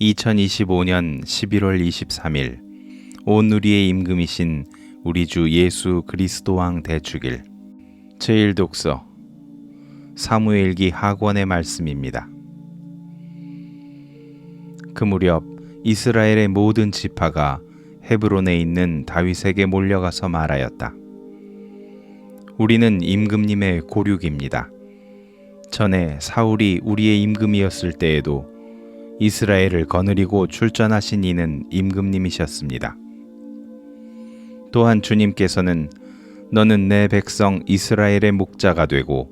2025년 11월 23일 온 우리의 임금이신 우리 주 예수 그리스도 왕 대축일 제1 독서 사무엘기 하권의 말씀입니다. 그 무렵 이스라엘의 모든 지파가 헤브론에 있는 다윗에게 몰려가서 말하였다. 우리는 임금님의 고륙입니다. 전에 사울이 우리의 임금이었을 때에도 이스라엘을 거느리고 출전하신 이는 임금님이셨습니다. 또한 주님께서는 너는 내 백성 이스라엘의 목자가 되고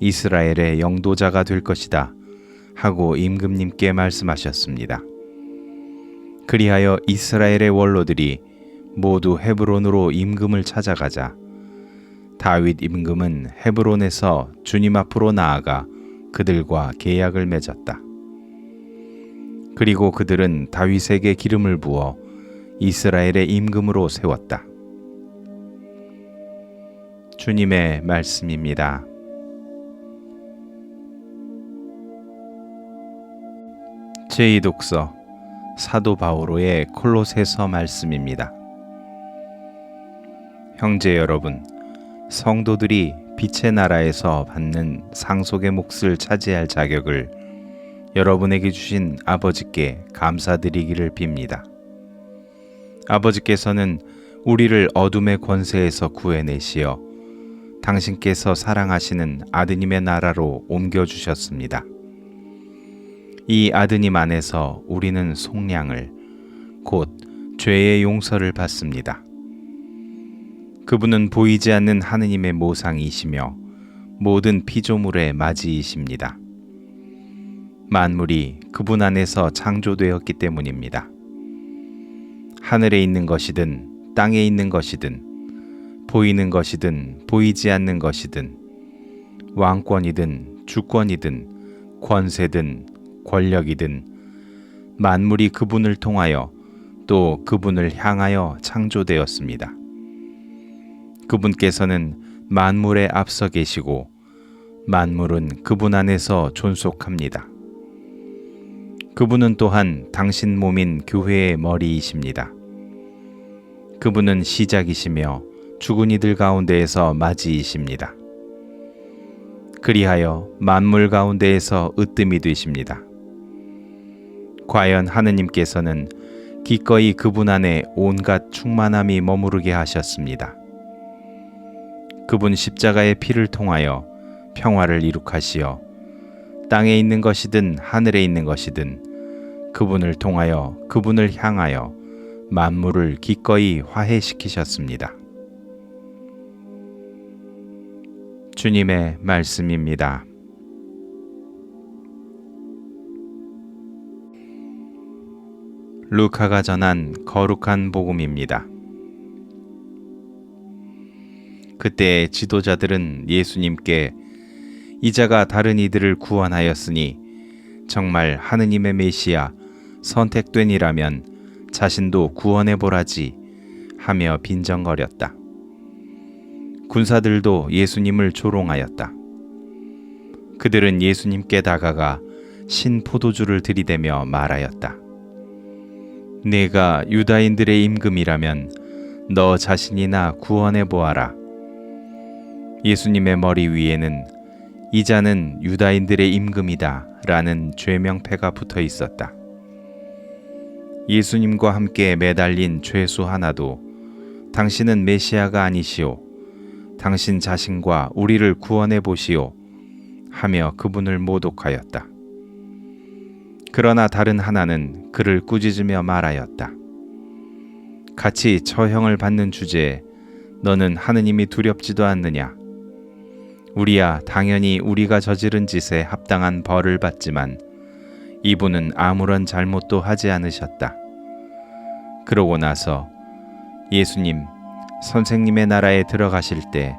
이스라엘의 영도자가 될 것이다 하고 임금님께 말씀하셨습니다. 그리하여 이스라엘의 원로들이 모두 헤브론으로 임금을 찾아가자 다윗 임금은 헤브론에서 주님 앞으로 나아가 그들과 계약을 맺었다. 그리고 그들은 다윗에게 기름을 부어 이스라엘의 임금으로 세웠다. 주님의 말씀입니다. 제2독서 사도 바오로의 콜로세서 말씀입니다. 형제 여러분, 성도들이 빛의 나라에서 받는 상속의 몫을 차지할 자격을 여러분에게 주신 아버지께 감사드리기를 빕니다. 아버지께서는 우리를 어둠의 권세에서 구해내시어 당신께서 사랑하시는 아드님의 나라로 옮겨주셨습니다. 이 아드님 안에서 우리는 속량을 곧 죄의 용서를 받습니다. 그분은 보이지 않는 하느님의 모상이시며 모든 피조물의 맞이이십니다. 만물이 그분 안에서 창조되었기 때문입니다. 하늘에 있는 것이든 땅에 있는 것이든 보이는 것이든 보이지 않는 것이든 왕권이든 주권이든 권세든 권력이든 만물이 그분을 통하여 또 그분을 향하여 창조되었습니다. 그분께서는 만물에 앞서 계시고 만물은 그분 안에서 존속합니다. 그분은 또한 당신 몸인 교회의 머리이십니다. 그분은 시작이시며 죽은 이들 가운데에서 맞이이십니다. 그리하여 만물 가운데에서 으뜸이 되십니다. 과연 하느님께서는 기꺼이 그분 안에 온갖 충만함이 머무르게 하셨습니다. 그분 십자가의 피를 통하여 평화를 이룩하시어 땅에 있는 것이든 하늘에 있는 것이든 그분을 통하여 그분을 향하여 만물을 기꺼이 화해시키셨습니다. 주님의 말씀입니다. 루카가 전한 거룩한 복음입니다. 그때 지도자들은 예수님께 이자가 다른 이들을 구원하였으니 정말 하느님의 메시아 선택된 이라면 자신도 구원해 보라지 하며 빈정거렸다. 군사들도 예수님을 조롱하였다. 그들은 예수님께 다가가 신 포도주를 들이대며 말하였다. 내가 유다인들의 임금이라면 너 자신이나 구원해 보아라. 예수님의 머리 위에는 이자는 유다인들의 임금이다 라는 죄명패가 붙어 있었다. 예수님과 함께 매달린 죄수 하나도 당신은 메시아가 아니시오. 당신 자신과 우리를 구원해 보시오. 하며 그분을 모독하였다. 그러나 다른 하나는 그를 꾸짖으며 말하였다. 같이 처형을 받는 주제에 너는 하느님이 두렵지도 않느냐? 우리야 당연히 우리가 저지른 짓에 합당한 벌을 받지만 이분은 아무런 잘못도 하지 않으셨다. 그러고 나서 예수님, 선생님의 나라에 들어가실 때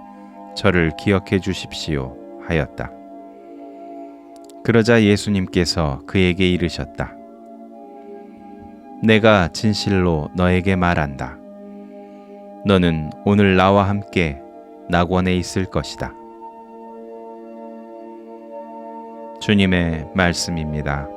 저를 기억해 주십시오 하였다. 그러자 예수님께서 그에게 이르셨다. 내가 진실로 너에게 말한다. 너는 오늘 나와 함께 낙원에 있을 것이다. 주님의 말씀입니다.